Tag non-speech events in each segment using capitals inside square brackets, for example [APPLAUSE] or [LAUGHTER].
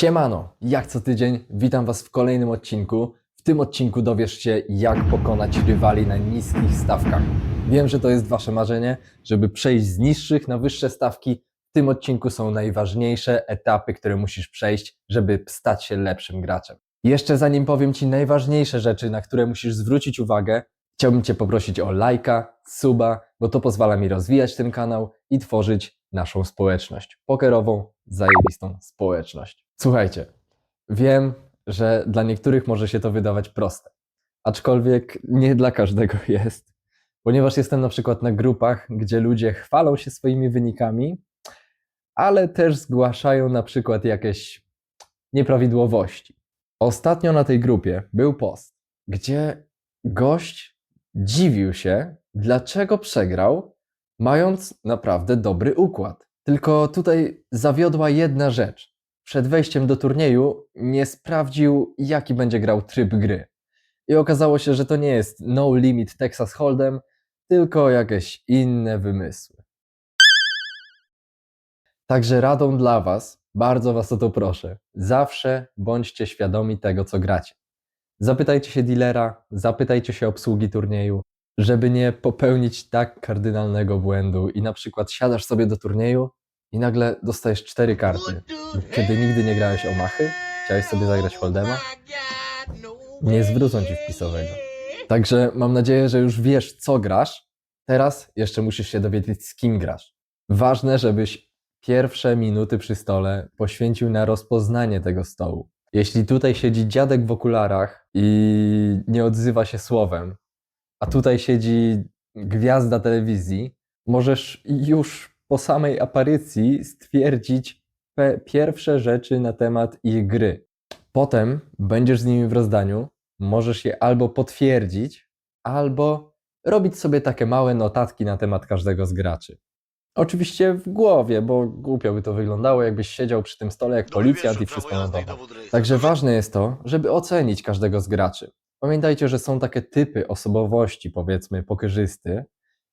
Siemano, jak co tydzień witam Was w kolejnym odcinku. W tym odcinku dowiesz się, jak pokonać rywali na niskich stawkach. Wiem, że to jest Wasze marzenie, żeby przejść z niższych na wyższe stawki. W tym odcinku są najważniejsze etapy, które musisz przejść, żeby stać się lepszym graczem. Jeszcze zanim powiem Ci najważniejsze rzeczy, na które musisz zwrócić uwagę, chciałbym Cię poprosić o lajka, suba, bo to pozwala mi rozwijać ten kanał i tworzyć naszą społeczność. Pokerową, zajebistą społeczność. Słuchajcie, wiem, że dla niektórych może się to wydawać proste, aczkolwiek nie dla każdego [LAUGHS] jest, ponieważ jestem na przykład na grupach, gdzie ludzie chwalą się swoimi wynikami, ale też zgłaszają na przykład jakieś nieprawidłowości. Ostatnio na tej grupie był post, gdzie gość dziwił się, dlaczego przegrał, mając naprawdę dobry układ. Tylko tutaj zawiodła jedna rzecz. Przed wejściem do turnieju nie sprawdził, jaki będzie grał tryb gry. I okazało się, że to nie jest No Limit Texas Hold'em, tylko jakieś inne wymysły. Także radą dla Was, bardzo Was o to proszę, zawsze bądźcie świadomi tego, co gracie. Zapytajcie się dealera, zapytajcie się obsługi turnieju, żeby nie popełnić tak kardynalnego błędu i na przykład siadasz sobie do turnieju i nagle dostajesz cztery karty. Kiedy nigdy nie grałeś o machy, chciałeś sobie zagrać Hold'ema, nie zwrócą ci wpisowego. Także mam nadzieję, że już wiesz, co grasz. Teraz jeszcze musisz się dowiedzieć, z kim grasz. Ważne, żebyś pierwsze minuty przy stole poświęcił na rozpoznanie tego stołu. Jeśli tutaj siedzi dziadek w okularach i nie odzywa się słowem, a tutaj siedzi gwiazda telewizji, możesz już po samej aparycji stwierdzić pierwsze rzeczy na temat ich gry. Potem będziesz z nimi w rozdaniu, możesz je albo potwierdzić, albo robić sobie takie małe notatki na temat każdego z graczy. Oczywiście w głowie, bo głupio by to wyglądało, jakbyś siedział przy tym stole jak policjant i wszystko notował. Także ważne jest to, żeby ocenić każdego z graczy. Pamiętajcie, że są takie typy osobowości, powiedzmy, pokerzysty.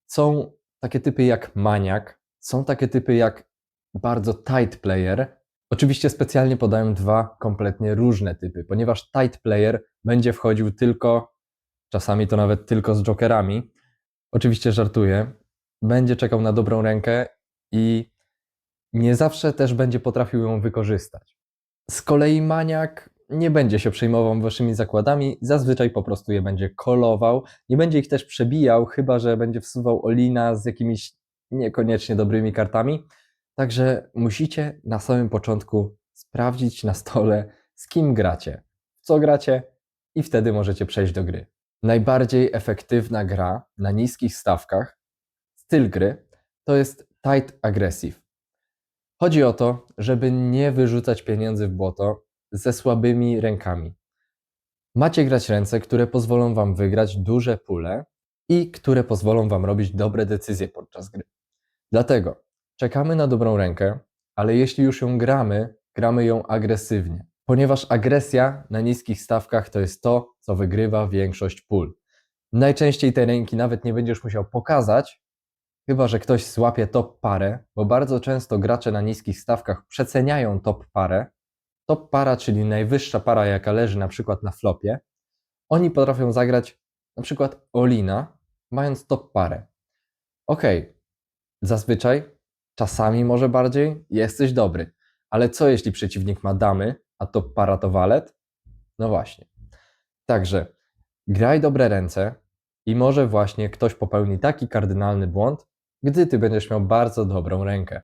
Są takie typy jak maniak, są takie typy jak bardzo tight player. Oczywiście specjalnie podałem dwa kompletnie różne typy, ponieważ tight player będzie wchodził tylko, czasami to nawet tylko z jokerami. Oczywiście żartuję. Będzie czekał na dobrą rękę i nie zawsze też będzie potrafił ją wykorzystać. Z kolei maniak nie będzie się przejmował waszymi zakładami, zazwyczaj po prostu je będzie kolował, nie będzie ich też przebijał, chyba że będzie wsuwał Olina z jakimiś niekoniecznie dobrymi kartami. Także musicie na samym początku sprawdzić na stole, z kim gracie, w co gracie i wtedy możecie przejść do gry. Najbardziej efektywna gra na niskich stawkach, styl gry, to jest tight aggressive. Chodzi o to, żeby nie wyrzucać pieniędzy w błoto ze słabymi rękami. Macie grać ręce, które pozwolą Wam wygrać duże pule i które pozwolą Wam robić dobre decyzje podczas gry. Dlatego czekamy na dobrą rękę, ale jeśli już ją gramy, gramy ją agresywnie, ponieważ agresja na niskich stawkach to jest to, co wygrywa większość pól. Najczęściej tej ręki nawet nie będziesz musiał pokazać, chyba że ktoś złapie top parę, bo bardzo często gracze na niskich stawkach przeceniają top parę. Top para, czyli najwyższa para, jaka leży na przykład na flopie, oni potrafią zagrać na przykład Olina, mając top parę. Okej, zazwyczaj, czasami może bardziej, jesteś dobry, ale co jeśli przeciwnik ma damy, a top para to walet? No właśnie. Także graj dobre ręce i może właśnie ktoś popełni taki kardynalny błąd, gdy ty będziesz miał bardzo dobrą rękę.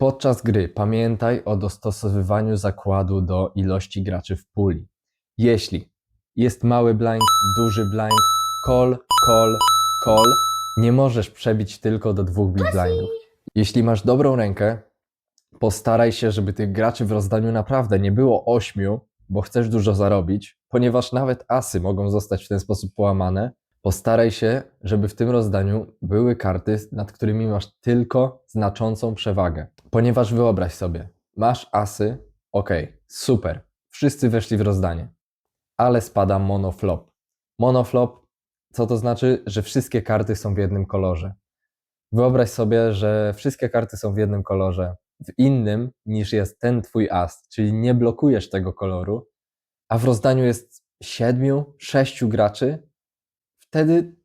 Podczas gry pamiętaj o dostosowywaniu zakładu do ilości graczy w puli. Jeśli jest mały blind, duży blind, call, call, call, nie możesz przebić tylko do dwóch big blindów. Jeśli masz dobrą rękę, postaraj się, żeby tych graczy w rozdaniu naprawdę nie było ośmiu, bo chcesz dużo zarobić, ponieważ nawet asy mogą zostać w ten sposób połamane. Postaraj się, żeby w tym rozdaniu były karty, nad którymi masz tylko znaczącą przewagę. Ponieważ wyobraź sobie, masz asy, ok, super, wszyscy weszli w rozdanie, ale spada monoflop. Monoflop, co to znaczy, że wszystkie karty są w jednym kolorze. Wyobraź sobie, że wszystkie karty są w jednym kolorze. w innym niż jest ten twój as, czyli nie blokujesz tego koloru, a w rozdaniu jest siedmiu, sześciu graczy, wtedy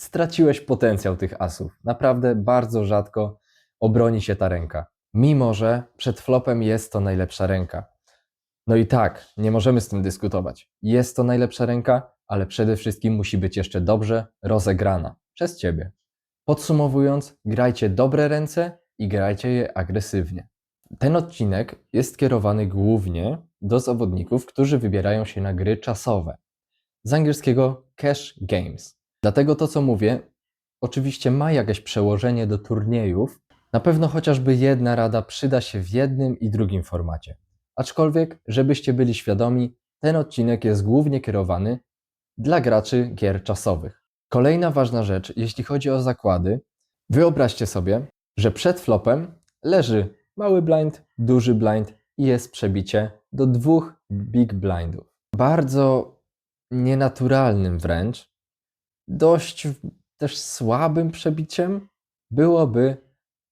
straciłeś potencjał tych asów. Naprawdę bardzo rzadko obroni się ta ręka. Mimo, że przed flopem jest to najlepsza ręka. No i tak, nie możemy z tym dyskutować. Jest to najlepsza ręka, ale przede wszystkim musi być jeszcze dobrze rozegrana przez ciebie. Podsumowując, grajcie dobre ręce i grajcie je agresywnie. Ten odcinek jest kierowany głównie do zawodników, którzy wybierają się na gry czasowe. Z angielskiego cash games. Dlatego to, co mówię, oczywiście ma jakieś przełożenie do turniejów. Na pewno chociażby jedna rada przyda się w jednym i drugim formacie. Aczkolwiek, żebyście byli świadomi, ten odcinek jest głównie kierowany dla graczy gier czasowych. Kolejna ważna rzecz, jeśli chodzi o zakłady, wyobraźcie sobie, że przed flopem leży mały blind, duży blind i jest przebicie do dwóch big blindów. Bardzo nienaturalnym wręcz, dość też słabym przebiciem byłoby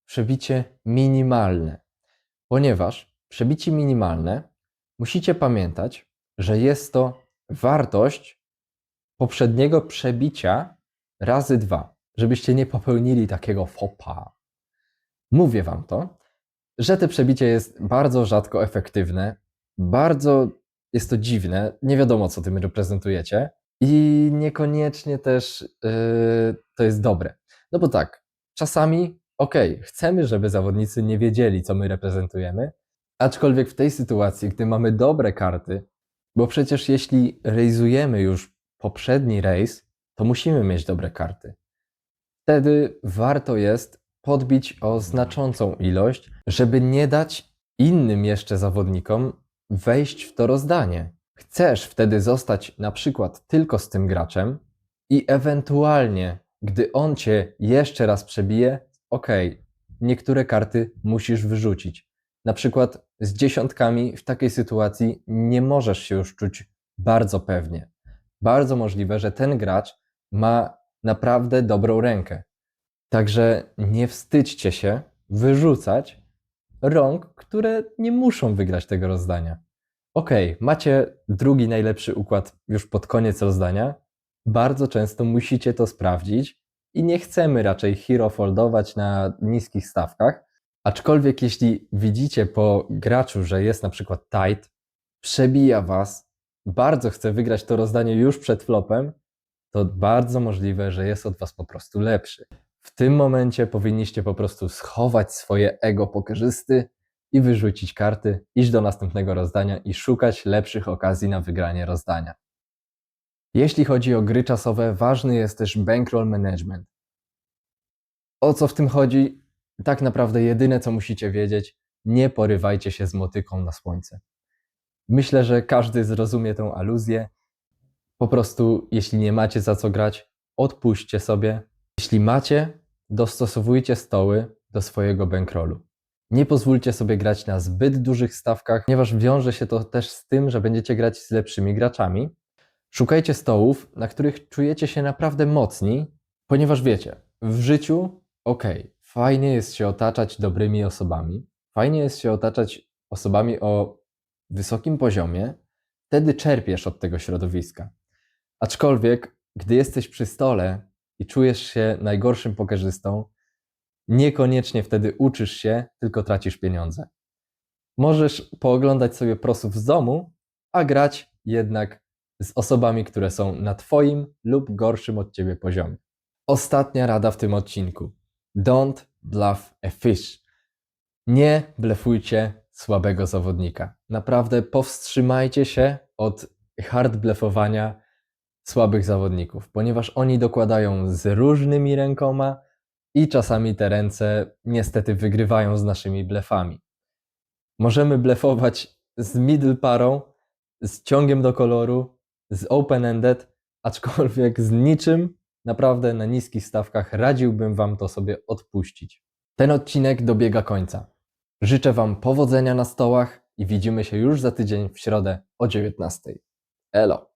przebicie minimalne, ponieważ przebicie minimalne musicie pamiętać, że jest to wartość poprzedniego przebicia razy dwa, żebyście nie popełnili takiego fopa. Mówię wam to, że te przebicie jest bardzo rzadko efektywne, bardzo jest to dziwne, nie wiadomo co tym reprezentujecie i niekoniecznie też yy, to jest dobre. No bo tak, czasami okej, okay, chcemy, żeby zawodnicy nie wiedzieli, co my reprezentujemy, aczkolwiek w tej sytuacji, gdy mamy dobre karty, bo przecież jeśli rejzujemy już poprzedni rejs, to musimy mieć dobre karty. Wtedy warto jest podbić o znaczącą ilość, żeby nie dać innym jeszcze zawodnikom wejść w to rozdanie. Chcesz wtedy zostać na przykład tylko z tym graczem i ewentualnie, gdy on cię jeszcze raz przebije, ok, niektóre karty musisz wyrzucić. Na przykład z dziesiątkami w takiej sytuacji nie możesz się już czuć bardzo pewnie. Bardzo możliwe, że ten gracz ma naprawdę dobrą rękę. Także nie wstydźcie się wyrzucać rąk, które nie muszą wygrać tego rozdania. Ok, macie drugi najlepszy układ już pod koniec rozdania. Bardzo często musicie to sprawdzić i nie chcemy raczej hero foldować na niskich stawkach. Aczkolwiek jeśli widzicie po graczu, że jest na przykład tight, przebija was, bardzo chce wygrać to rozdanie już przed flopem, to bardzo możliwe, że jest od was po prostu lepszy. W tym momencie powinniście po prostu schować swoje ego pokerzysty i wyrzucić karty, iść do następnego rozdania i szukać lepszych okazji na wygranie rozdania. Jeśli chodzi o gry czasowe, ważny jest też bankroll management. O co w tym chodzi? Tak naprawdę jedyne co musicie wiedzieć, nie porywajcie się z motyką na słońce. Myślę, że każdy zrozumie tę aluzję. Po prostu, jeśli nie macie za co grać, odpuśćcie sobie. Jeśli macie, dostosowujcie stoły do swojego bankrollu. Nie pozwólcie sobie grać na zbyt dużych stawkach, ponieważ wiąże się to też z tym, że będziecie grać z lepszymi graczami. Szukajcie stołów, na których czujecie się naprawdę mocni, ponieważ wiecie, w życiu, okej, fajnie jest się otaczać dobrymi osobami, fajnie jest się otaczać osobami o wysokim poziomie, wtedy czerpiesz od tego środowiska. Aczkolwiek, gdy jesteś przy stole i czujesz się najgorszym pokerzystą, niekoniecznie wtedy uczysz się, tylko tracisz pieniądze. Możesz pooglądać sobie prosów z domu, a grać jednak z osobami, które są na Twoim lub gorszym od Ciebie poziomie. Ostatnia rada w tym odcinku. Don't bluff a fish. Nie blefujcie słabego zawodnika. Naprawdę powstrzymajcie się od hard blefowania słabych zawodników, ponieważ oni dokładają z różnymi rękoma, i czasami te ręce niestety wygrywają z naszymi blefami. Możemy blefować z middle parą, z ciągiem do koloru, z open-ended, aczkolwiek z niczym naprawdę na niskich stawkach radziłbym Wam to sobie odpuścić. Ten odcinek dobiega końca. Życzę Wam powodzenia na stołach i widzimy się już za tydzień w środę o 19. Elo!